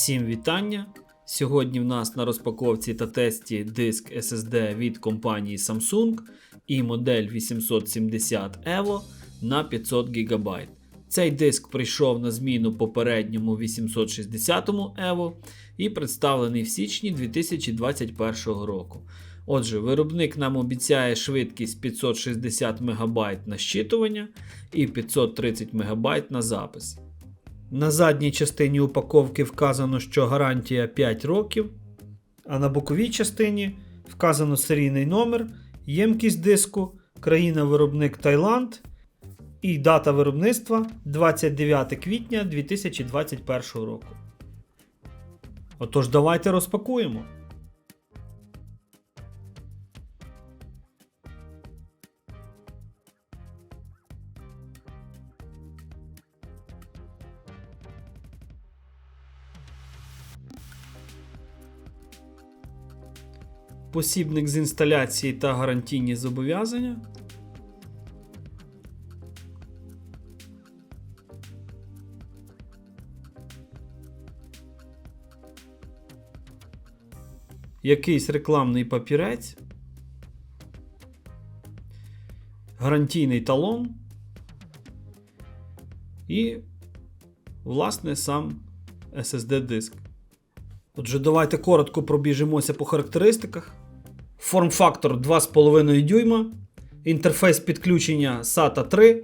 Всім вітання! Сьогодні в нас на розпаковці та тесті диск SSD від компанії Samsung і модель 870 EVO на 500 ГБ. Цей диск прийшов на зміну попередньому 860 EVO і представлений в січні 2021 року. Отже, виробник нам обіцяє швидкість 560 МБ на щитування і 530 МБ на запис. На задній частині упаковки вказано, що гарантія 5 років, а на боковій частині вказано серійний номер, ємкість диску, країна-виробник Таїланд і дата виробництва 29 квітня 2021 року. Отож, давайте розпакуємо. Посібник з інсталяції та гарантійні зобов'язання. Якийсь рекламний папірець, гарантійний талон і, власне, сам SSD диск. Отже, давайте коротко пробіжимося по характеристиках. Форм-фактор 2,5 дюйма, інтерфейс підключення SATA 3,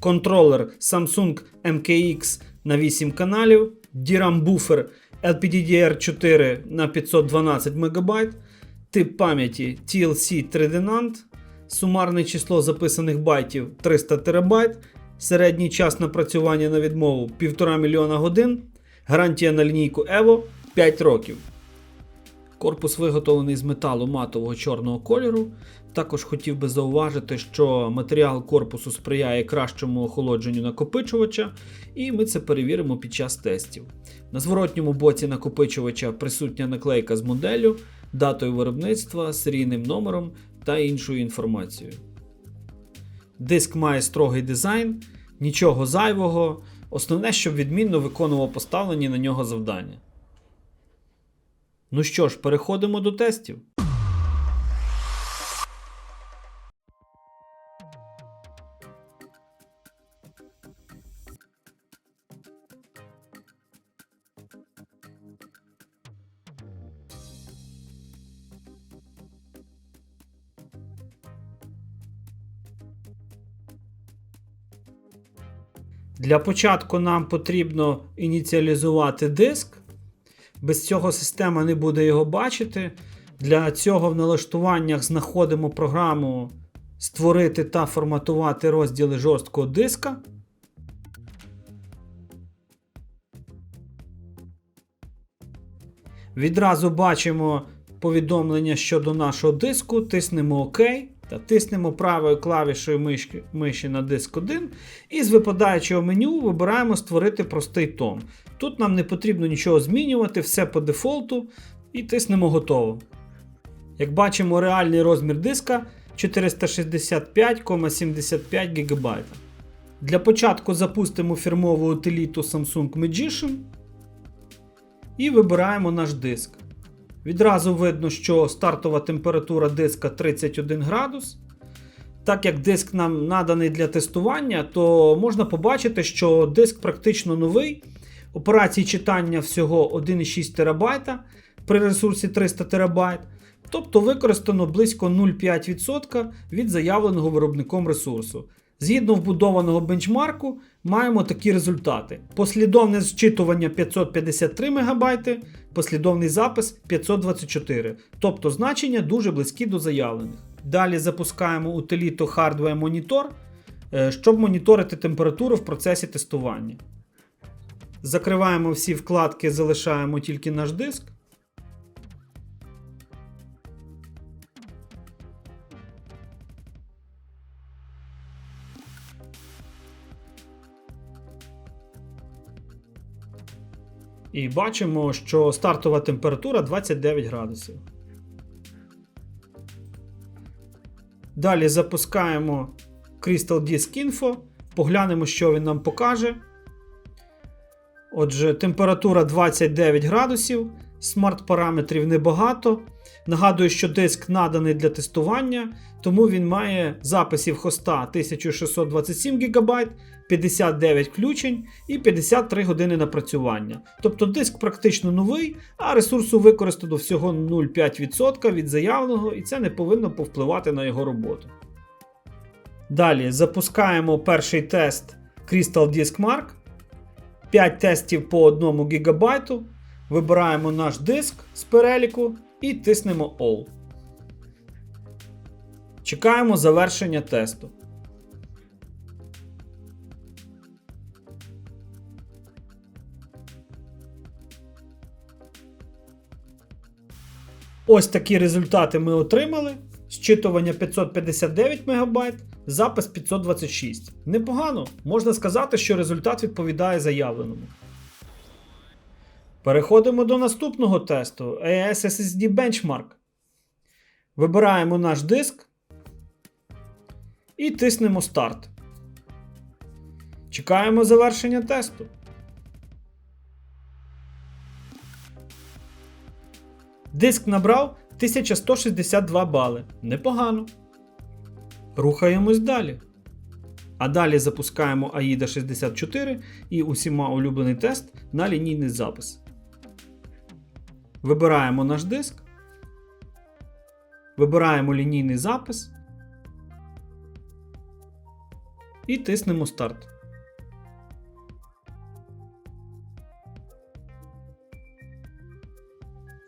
контролер Samsung MKX на 8 каналів, DRAM буфер LPDDR4 на 512 МБ, тип пам'яті TLC 3D NAND, сумарне число записаних байтів 300 ТБ, середній час напрацювання на відмову 1,5 мільйона годин, гарантія на лінійку EVO 5 років. Корпус виготовлений з металу матового чорного кольору. Також хотів би зауважити, що матеріал корпусу сприяє кращому охолодженню накопичувача, і ми це перевіримо під час тестів. На зворотньому боці накопичувача присутня наклейка з моделлю, датою виробництва, серійним номером та іншою інформацією. Диск має строгий дизайн, нічого зайвого. Основне, щоб відмінно виконував поставлені на нього завдання. Ну що ж, переходимо до тестів. Для початку нам потрібно ініціалізувати диск. Без цього система не буде його бачити. Для цього в налаштуваннях знаходимо програму Створити та форматувати розділи жорсткого диска. Відразу бачимо повідомлення щодо нашого диску, тиснемо ОК та тиснемо правою клавішою мишки, миші на диск 1 і з випадаючого меню вибираємо Створити простий том. Тут нам не потрібно нічого змінювати, все по дефолту і тиснемо готово. Як бачимо, реальний розмір диска 465,75 ГБ. Для початку запустимо фірмову утиліту Samsung Magician і вибираємо наш диск. Відразу видно, що стартова температура диска 31 градус. Так як диск нам наданий для тестування, то можна побачити, що диск практично новий. Операції читання всього 1,6 ТБ при ресурсі 300 ТБ. Тобто використано близько 0,5% від заявленого виробником ресурсу. Згідно вбудованого бенчмарку, маємо такі результати: послідовне зчитування 553 МБ, послідовний запис 524, тобто значення дуже близькі до заявлених. Далі запускаємо утиліту Hardware Monitor, е, щоб моніторити температуру в процесі тестування. Закриваємо всі вкладки, залишаємо тільки наш диск. І бачимо, що стартова температура 29 градусів. Далі запускаємо Crystal Disk Info, поглянемо, що він нам покаже. Отже, температура 29 градусів, смарт-параметрів небагато. Нагадую, що диск наданий для тестування, тому він має записів хоста 1627 ГБ, 59 включень і 53 години напрацювання. Тобто диск практично новий, а ресурсу використано всього 0,5% від заявленого, і це не повинно повпливати на його роботу. Далі запускаємо перший тест Crystal Disk Mark. 5 тестів по 1 ГБ. Вибираємо наш диск з переліку і тиснемо All. Чекаємо завершення тесту. Ось такі результати ми отримали. Зчитування 559 МБ, запис 526. Непогано, можна сказати, що результат відповідає заявленому. Переходимо до наступного тесту AES SSD Benchmark. Вибираємо наш диск і тиснемо старт. Чекаємо завершення тесту. Диск набрав 1162 бали. Непогано. Рухаємось далі. А далі запускаємо AIDA 64 і усіма улюблений тест на лінійний запис. Вибираємо наш диск. Вибираємо лінійний запис. І тиснемо старт.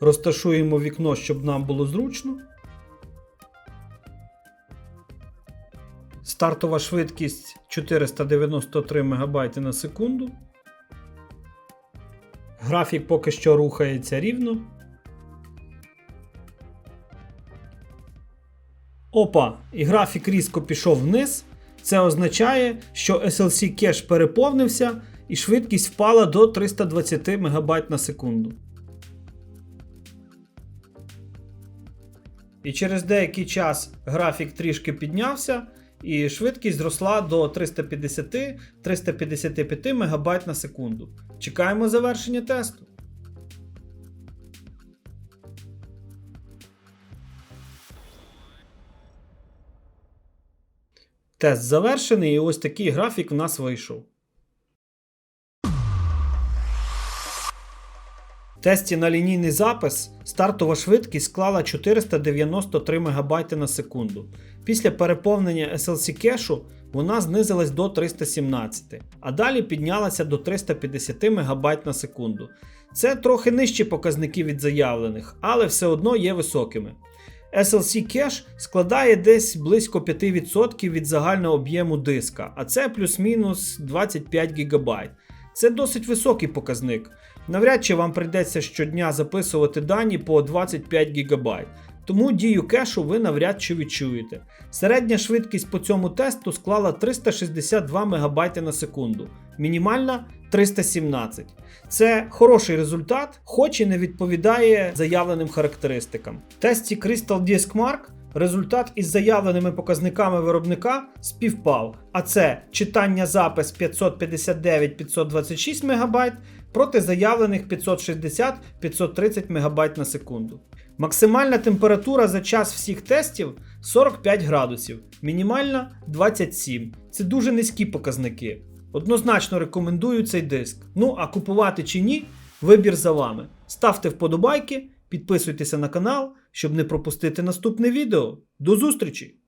Розташуємо вікно, щоб нам було зручно. Стартова швидкість 493 МБ на секунду. Графік поки що рухається рівно. Опа, і графік різко пішов вниз. Це означає, що SLC кеш переповнився і швидкість впала до 320 МБ на секунду. І через деякий час графік трішки піднявся, і швидкість зросла до 350-355 МБ на секунду. Чекаємо завершення тесту. Тест завершений, і ось такий графік в нас вийшов. Тесті на лінійний запис стартова швидкість склала 493 МБ на секунду. Після переповнення SLC кешу вона знизилась до 317, а далі піднялася до 350 МБ на секунду. Це трохи нижчі показники від заявлених, але все одно є високими. SLC кеш складає десь близько 5% від загального об'єму диска, а це плюс-мінус 25 ГБ. Це досить високий показник. Навряд чи вам прийдеться щодня записувати дані по 25 ГБ, тому дію кешу ви навряд чи відчуєте. Середня швидкість по цьому тесту склала 362 МБ на секунду, мінімальна 317. Це хороший результат, хоч і не відповідає заявленим характеристикам. В тесті Crystal Disk Mark результат із заявленими показниками виробника співпав, а це читання запис 559-526 МБ проти заявлених 560-530 МБ на секунду. Максимальна температура за час всіх тестів 45 градусів, мінімальна 27. Це дуже низькі показники. Однозначно рекомендую цей диск. Ну а купувати чи ні, вибір за вами. Ставте вподобайки, підписуйтеся на канал, щоб не пропустити наступне відео. До зустрічі!